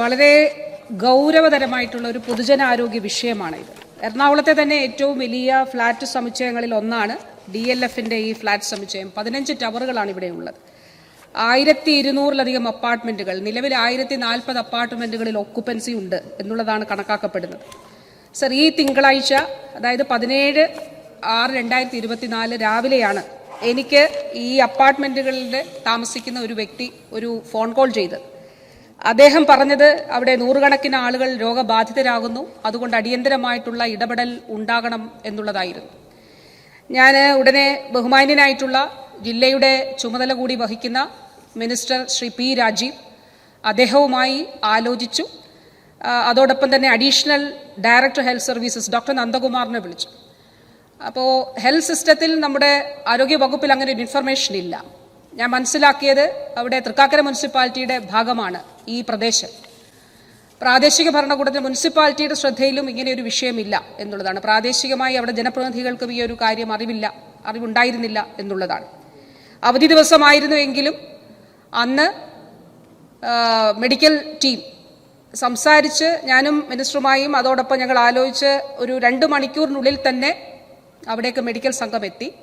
വളരെ ഗൗരവതരമായിട്ടുള്ള ഒരു പൊതുജനാരോഗ്യ വിഷയമാണ് ഇത് എറണാകുളത്തെ തന്നെ ഏറ്റവും വലിയ ഫ്ലാറ്റ് സമുച്ചയങ്ങളിൽ ഒന്നാണ് ഡി എൽ എഫിന്റെ ഈ ഫ്ലാറ്റ് സമുച്ചയം. പതിനഞ്ച് ടവറുകളാണ് ഇവിടെ ഉള്ളത്. ആയിരത്തി ഇരുന്നൂറിലധികം അപ്പാർട്ട്മെന്റുകൾ നിലവിൽ ആയിരത്തി നാൽപ്പത് അപ്പാർട്ട്മെന്റുകളിൽ ഒക്കുപ്പൻസി ഉണ്ട് എന്നുള്ളതാണ് കണക്കാക്കപ്പെടുന്നത്. സർ ഈ തിങ്കളാഴ്ച അതായത് പതിനേഴ് ആറ് രണ്ടായിരത്തി ഇരുപത്തിനാല് രാവിലെയാണ് എനിക്ക് ഈ അപ്പാർട്ട്മെന്റുകളിൽ താമസിക്കുന്ന ഒരു വ്യക്തി ഒരു ഫോൺ കോൾ ചെയ്ത് അദ്ദേഹം പറഞ്ഞത് അവിടെ നൂറുകണക്കിന് ആളുകൾ രോഗബാധിതരാകുന്നു. അതുകൊണ്ട് അടിയന്തരമായിട്ടുള്ള ഇടപെടൽ ഉണ്ടാകണം എന്നുള്ളതായിരുന്നു. ഞാൻ ഉടനെ ബഹുമാന്യനായിട്ടുള്ള ജില്ലയുടെ ചുമതല കൂടി വഹിക്കുന്ന മിനിസ്റ്റർ ശ്രീ പി രാജീവ് അദ്ദേഹവുമായി ആലോചിച്ചു. അതോടൊപ്പം തന്നെ additional director health services doctor നന്ദകുമാറിനെ വിളിച്ചു. അപ്പോൾ ഹെൽത്ത് സിസ്റ്റത്തിൽ നമ്മുടെ ആരോഗ്യ വകുപ്പിൽ അങ്ങനെ ഒരു ഇൻഫർമേഷൻ ഇല്ല. ഞാൻ മനസ്സിലാക്കിയത് അവിടെ തൃക്കാക്കര മുനിസിപ്പാലിറ്റിയുടെ ഭാഗമാണ്. ഈ പ്രദേശം. പ്രാദേശിക ഭരണകൂടത്തിൽ മുനിസിപ്പാലിറ്റിയുടെ ശ്രദ്ധയിലും ഇങ്ങനെ ഒരു വിഷയമില്ല എന്നുള്ളതാണ്. പ്രാദേശികമായി അവിടെ ജനപ്രതിനിധികൾക്കും ഈ ഒരു കാര്യം അറിവില്ല അറിവുണ്ടായിരുന്നില്ല എന്നുള്ളതാണ്. അവധി ദിവസമായിരുന്നുവെങ്കിലും അന്ന് മെഡിക്കൽ ടീം സംസാരിച്ച് ഞാനും മിനിസ്റ്ററുമായും അതോടൊപ്പം ഞങ്ങൾ ആലോചിച്ച് ഒരു രണ്ട് മണിക്കൂറിനുള്ളിൽ തന്നെ അവിടേക്ക് മെഡിക്കൽ സംഘം എത്തി.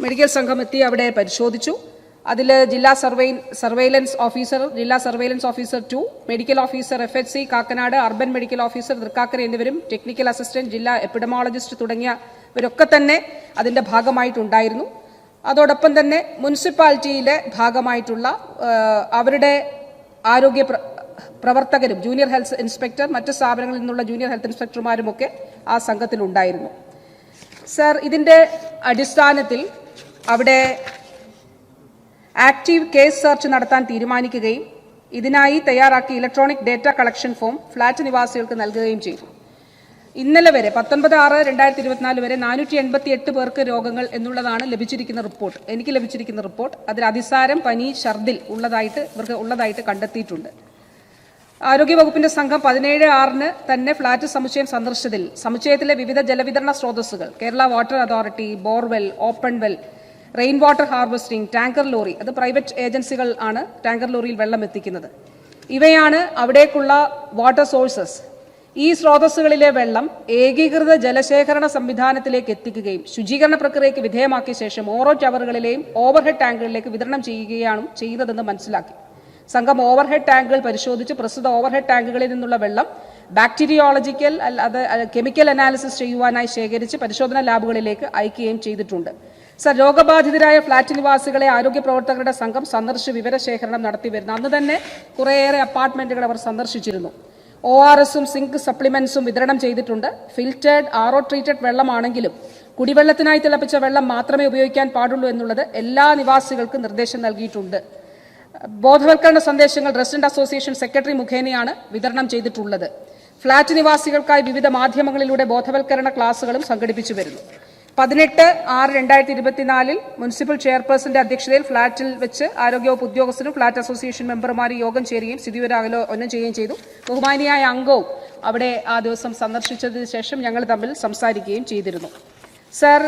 മെഡിക്കൽ സംഘം എത്തി അവിടെ പരിശോധിച്ചു. അതിൽ ജില്ലാ സർവേ സർവൈലൻസ് ഓഫീസർ ജില്ലാ surveillance officer two medical officer F H C Kakkanad urban medical officer Thrikkakara എന്നിവരും ടെക്നിക്കൽ അസിസ്റ്റന്റ് ജില്ലാ എപ്പിഡമോളജിസ്റ്റ് തുടങ്ങിയവരൊക്കെ തന്നെ അതിന്റെ ഭാഗമായിട്ടുണ്ടായിരുന്നു. അതോടൊപ്പം തന്നെ മുനിസിപ്പാലിറ്റിയിലെ ഭാഗമായിട്ടുള്ള അവരുടെ ആരോഗ്യ പ്രവർത്തകരും ജൂനിയർ ഹെൽത്ത് ഇൻസ്പെക്ടർ മറ്റ് സ്ഥാപനങ്ങളിൽ നിന്നുള്ള ജൂനിയർ ഹെൽത്ത് ഇൻസ്പെക്ടർമാരുമൊക്കെ ആ സംഘത്തിലുണ്ടായിരുന്നു. സർ ഇതിന്റെ അടിസ്ഥാനത്തിൽ അവിടെ ആക്റ്റീവ് കേസ് സെർച്ച് നടത്താൻ തീരുമാനിക്കുകയും ഇതിനായി തയ്യാറാക്കിയ electronic data collection form flat നിവാസികൾക്ക് നൽകുകയും ചെയ്തു. ഇന്നലെ വരെ പത്തൊൻപത് ആറ് രണ്ടായിരത്തി ഇരുപത്തിനാല് വരെ നാനൂറ്റി എൺപത്തി എട്ട് പേർക്ക് രോഗങ്ങൾ എന്നുള്ളതാണ് ലഭിച്ചിരിക്കുന്ന റിപ്പോർട്ട് എനിക്ക് ലഭിച്ചിരിക്കുന്ന റിപ്പോർട്ട് അതിൽ അതിസാരം പനി ഛർദിൽ ഉള്ളതായിട്ട് ഇവർക്ക് ഉള്ളതായിട്ട് കണ്ടെത്തിയിട്ടുണ്ട്. ആരോഗ്യവകുപ്പിന്റെ സംഘം പതിനേഴ് ആറിന് തന്നെ ഫ്ളാറ്റ് സമുച്ചയം സന്ദർശിച്ചതിൽ സമുച്ചയത്തിലെ വിവിധ ജലവിതരണ സ്രോതസ്സുകൾ Kerala water authority borewell open well rain water harvesting tanker lorry അത് പ്രൈവറ്റ് ഏജൻസികൾ ആണ് ടാങ്കർ ലോറിയിൽ വെള്ളം എത്തിക്കുന്നത്. ഇവയാണ് അവിടേക്കുള്ള വാട്ടർ സോഴ്സസ് ഈ സ്രോതസ്സുകളിലെ വെള്ളം ഏകീകൃത ജലശേഖരണ സംവിധാനത്തിലേക്ക് എത്തിക്കുകയും ശുചീകരണ പ്രക്രിയയ്ക്ക് വിധേയമാക്കിയ ശേഷം ഓരോ ടവറുകളിലെയും ഓവർഹെഡ് ടാങ്കുകളിലേക്ക് വിതരണം ചെയ്യുകയാണ് ചെയ്യുന്നതെന്ന് മനസ്സിലാക്കി. സംഘം ഓവർഹെഡ് ടാങ്കുകൾ പരിശോധിച്ച് പ്രസ്തുത ഓവർഹെഡ് ടാങ്കുകളിൽ നിന്നുള്ള വെള്ളം ബാക്ടീരിയോളജിക്കൽ അത് കെമിക്കൽ അനാലിസിസ് ചെയ്യുവാനായി ശേഖരിച്ച് പരിശോധനാ ലാബുകളിലേക്ക് അയക്കുകയും ചെയ്തിട്ടുണ്ട്. സർ രോഗബാധിതരായ ഫ്ളാറ്റ് നിവാസികളെ ആരോഗ്യ പ്രവർത്തകരുടെ സംഘം സന്ദർശിച്ച് വിവരശേഖരണം നടത്തി വരുന്നു. അന്ന് തന്നെ കുറേയേറെ അപ്പാർട്ട്മെന്റുകൾ അവർ സന്ദർശിച്ചിരുന്നു. ഒ ആർ എസും സിങ്ക് സപ്ലിമെന്റ്സും വിതരണം ചെയ്തിട്ടുണ്ട്. ഫിൽറ്റേഡ് ആറോ ട്രീറ്റഡ് വെള്ളമാണെങ്കിലും കുടിവെള്ളത്തിനായി തിളപ്പിച്ച വെള്ളം മാത്രമേ ഉപയോഗിക്കാൻ പാടുള്ളൂ എന്നുള്ളത് എല്ലാ നിവാസികൾക്കും നിർദ്ദേശം നൽകിയിട്ടുണ്ട്. ബോധവൽക്കരണ സന്ദേശങ്ങൾ റെസിഡന്റ് അസോസിയേഷൻ സെക്രട്ടറി മുഖേനയാണ് വിതരണം ചെയ്തിട്ടുള്ളത്. ഫ്ളാറ്റ് നിവാസികൾക്കായി വിവിധ മാധ്യമങ്ങളിലൂടെ ബോധവൽക്കരണ ക്ലാസുകളും സംഘടിപ്പിച്ചു വരുന്നു. പതിനെട്ട് ആറ് രണ്ടായിരത്തി ഇരുപത്തിനാലിൽ മുനിസിപ്പൽ ചെയർപേഴ്സന്റെ അധ്യക്ഷതയിൽ ഫ്ളാറ്റിൽ വെച്ച് ആരോഗ്യവകുപ്പ് ഉദ്യോഗസ്ഥരും ഫ്ളാറ്റ് അസോസിയേഷൻ മെമ്പർമാരും യോഗം ചേരുകയും സ്ഥിതിവിവരാവലോകനം ചെയ്യുകയും ചെയ്തു. ബഹുമാനിയായ അംഗവും അവിടെ ആ ദിവസം സന്ദർശിച്ചതിന് ശേഷം ഞങ്ങൾ തമ്മിൽ സംസാരിക്കുകയും ചെയ്തിരുന്നു. സർ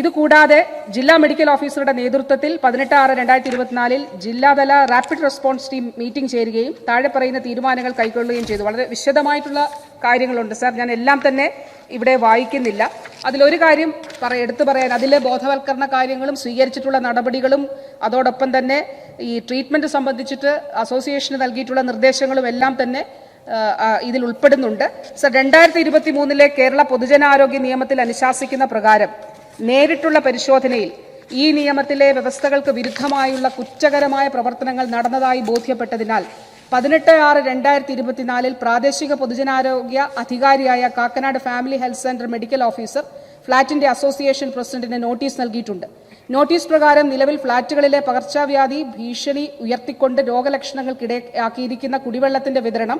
ഇതുകൂടാതെ ഇത് കൂടാതെ ജില്ലാ മെഡിക്കൽ ഓഫീസറുടെ നേതൃത്വത്തിൽ പതിനെട്ട് ആറ് രണ്ടായിരത്തി ഇരുപത്തിനാലിൽ ജില്ലാതല റാപ്പിഡ് റെസ്പോൺസ് ടീം മീറ്റിംഗ് ചേരുകയും താഴെ പറയുന്ന തീരുമാനങ്ങൾ കൈക്കൊള്ളുകയും ചെയ്തു. വളരെ വിശദമായിട്ടുള്ള കാര്യങ്ങളുണ്ട് സാർ. ഞാൻ എല്ലാം തന്നെ ഇവിടെ വായിക്കുന്നില്ല. അതിലൊരു കാര്യം പറ എടുത്തു പറയാൻ. അതിലെ ബോധവൽക്കരണ കാര്യങ്ങളും സ്വീകരിച്ചിട്ടുള്ള നടപടികളും അതോടൊപ്പം തന്നെ ഈ ട്രീറ്റ്മെന്റ് സംബന്ധിച്ചിട്ട് അസോസിയേഷന് നൽകിയിട്ടുള്ള നിർദ്ദേശങ്ങളും എല്ലാം തന്നെ ഇതിൽ ഉൾപ്പെടുന്നുണ്ട്. സർ രണ്ടായിരത്തി ഇരുപത്തി മൂന്നിലെ കേരള പൊതുജനാരോഗ്യ നിയമത്തിൽ അനുശാസിക്കുന്ന പ്രകാരം നേരിട്ടുള്ള പരിശോധനയിൽ ഈ നിയമത്തിലെ വ്യവസ്ഥകൾക്ക് വിരുദ്ധമായുള്ള കുറ്റകരമായ പ്രവർത്തനങ്ങൾ നടന്നതായി ബോധ്യപ്പെട്ടതിനാൽ പതിനെട്ട് ആറ് രണ്ടായിരത്തി ഇരുപത്തിനാലിൽ പ്രാദേശിക പൊതുജനാരോഗ്യ അധികാരിയായ Kakkanad family health centre medical officer ഫ്ളാറ്റിന്റെ association പ്രസിഡന്റിന് നോട്ടീസ് നൽകിയിട്ടുണ്ട്. നോട്ടീസ് പ്രകാരം നിലവിൽ ഫ്ളാറ്റുകളിലെ പകർച്ചവ്യാധി ഭീഷണി ഉയർത്തിക്കൊണ്ട് രോഗലക്ഷണങ്ങൾക്കിടയാക്കിയിരിക്കുന്ന കുടിവെള്ളത്തിന്റെ വിതരണം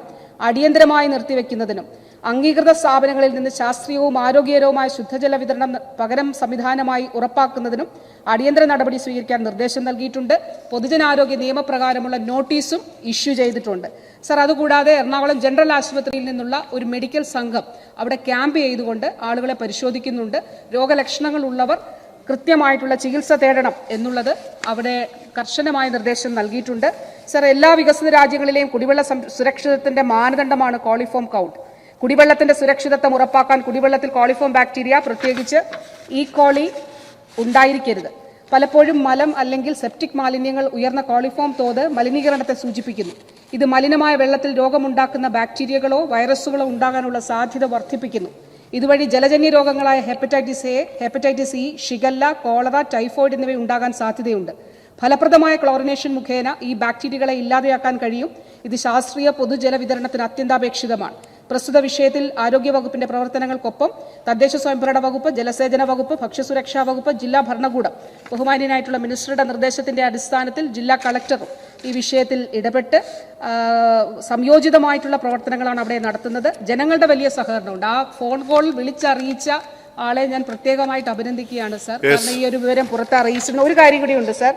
അടിയന്തരമായി നിർത്തിവെക്കുന്നതിനും അംഗീകൃത സ്ഥാപനങ്ങളിൽ നിന്ന് ശാസ്ത്രീയവും ആരോഗ്യകരവുമായ ശുദ്ധജല വിതരണം പകരം സംവിധാനമായി ഉറപ്പാക്കുന്നതിനും അടിയന്തര നടപടി സ്വീകരിക്കാൻ നിർദ്ദേശം നൽകിയിട്ടുണ്ട്. പൊതുജനാരോഗ്യ നിയമപ്രകാരമുള്ള നോട്ടീസും ഇഷ്യൂ ചെയ്തിട്ടുണ്ട്. സർ അതുകൂടാതെ എറണാകുളം ജനറൽ ആശുപത്രിയിൽ നിന്നുള്ള ഒരു മെഡിക്കൽ സംഘം അവിടെ ക്യാമ്പ് ചെയ്തുകൊണ്ട് ആളുകളെ പരിശോധിക്കുന്നുണ്ട്. രോഗലക്ഷണങ്ങൾ ഉള്ളവർ കൃത്യമായിട്ടുള്ള ചികിത്സ തേടണം എന്നുള്ളത് അവിടെ കർശനമായ നിർദ്ദേശം നൽകിയിട്ടുണ്ട്. സർ എല്ലാ വികസിത രാജ്യങ്ങളിലെയും കുടിവെള്ള സുരക്ഷിതത്തിന്റെ മാനദണ്ഡമാണ് കോളിഫോം കൗണ്ട് കുടിവെള്ളത്തിന്റെ സുരക്ഷിതത്വം ഉറപ്പാക്കാൻ കുടിവെള്ളത്തിൽ കോളിഫോം ബാക്ടീരിയ പ്രത്യേകിച്ച് ഈ കോളി ഉണ്ടായിരിക്കരുത്. പലപ്പോഴും മലം അല്ലെങ്കിൽ സെപ്റ്റിക് മാലിന്യങ്ങൾ ഉയർന്ന കോളിഫോം തോത് മലിനീകരണത്തെ സൂചിപ്പിക്കുന്നു. ഇത് മലിനമായ വെള്ളത്തിൽ രോഗമുണ്ടാക്കുന്ന ബാക്ടീരിയകളോ വൈറസുകളോ ഉണ്ടാകാനുള്ള സാധ്യത വർദ്ധിപ്പിക്കുന്നു. ഇതുവഴി ജലജന്യ രോഗങ്ങളായ hepatitis A hepatitis E shigella cholera typhoid എന്നിവ ഉണ്ടാകാൻ സാധ്യതയുണ്ട്. ഫലപ്രദമായ ക്ലോറിനേഷൻ മുഖേന ഈ ബാക്ടീരിയകളെ ഇല്ലാതെയാക്കാൻ കഴിയും. ഇത് ശാസ്ത്രീയ പൊതുജലവിതരണത്തിന് അത്യന്താപേക്ഷിതമാണ്. പ്രസ്തുത വിഷയത്തിൽ ആരോഗ്യവകുപ്പിന്റെ പ്രവർത്തനങ്ങൾക്കൊപ്പം തദ്ദേശ സ്വയംഭരണ വകുപ്പ് ജലസേചന വകുപ്പ് ഭക്ഷ്യസുരക്ഷാ വകുപ്പ് ജില്ലാ ഭരണകൂടം ബഹുമാന്യനായിട്ടുള്ള മിനിസ്റ്ററുടെ നിർദ്ദേശത്തിന്റെ അടിസ്ഥാനത്തിൽ ജില്ലാ കളക്ടറും ഈ വിഷയത്തിൽ ഇടപെട്ട് സംയോജിതമായിട്ടുള്ള പ്രവർത്തനങ്ങളാണ് അവിടെ നടത്തുന്നത്. ജനങ്ങളുടെ വലിയ സഹകരണമുണ്ട്. ആ ഫോൺ കോൾ വിളിച്ചറിയിച്ച ആളെ ഞാൻ പ്രത്യേകമായിട്ട് അഭിനന്ദിക്കുകയാണ് സർ. കാരണം ഈ ഒരു വിവരം പുറത്ത് അറിയിച്ചിട്ടുണ്ട്. ഒരു കാര്യം കൂടിയുണ്ട് സർ.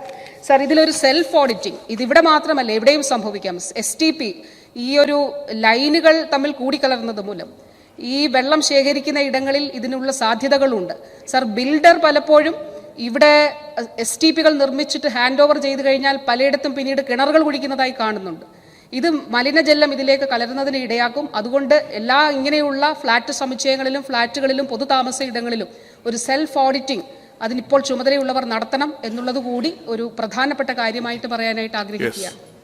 സാർ ഇതിലൊരു സെൽഫ് ഓഡിറ്റിംഗ് ഇത് ഇവിടെ മാത്രമല്ല എവിടെയും സംഭവിക്കാം. എസ് ടി പി ഈ ഒരു ലൈനുകൾ തമ്മിൽ കൂടിക്കലർന്നത് മൂലം. ഈ വെള്ളം ശേഖരിക്കുന്ന ഇടങ്ങളിൽ ഇതിനുള്ള സാധ്യതകളുണ്ട്. സർ ബിൽഡർ പലപ്പോഴും ഇവിടെ എസ് ടി പികൾ നിർമ്മിച്ചിട്ട് ഹാൻഡ് ഓവർ ചെയ്ത് കഴിഞ്ഞാൽ പലയിടത്തും പിന്നീട് കിണറുകൾ കുടിക്കുന്നതായി കാണുന്നുണ്ട്. ഇത് മലിനജലം ഇതിലേക്ക് കലരുന്നതിന് ഇടയാക്കും. അതുകൊണ്ട് എല്ലാ ഇങ്ങനെയുള്ള ഫ്ലാറ്റ് സമുച്ചയങ്ങളിലും ഫ്ലാറ്റുകളിലും പൊതുതാമസ ഇടങ്ങളിലും ഒരു സെൽഫ് ഓഡിറ്റിംഗ് അതിനിപ്പോൾ ചുമതലയുള്ളവർ നടത്തണം എന്നുള്ളത് കൂടി ഒരു പ്രധാനപ്പെട്ട കാര്യമായിട്ട് പറയാനായിട്ട് ആഗ്രഹിക്കുകയാണ്.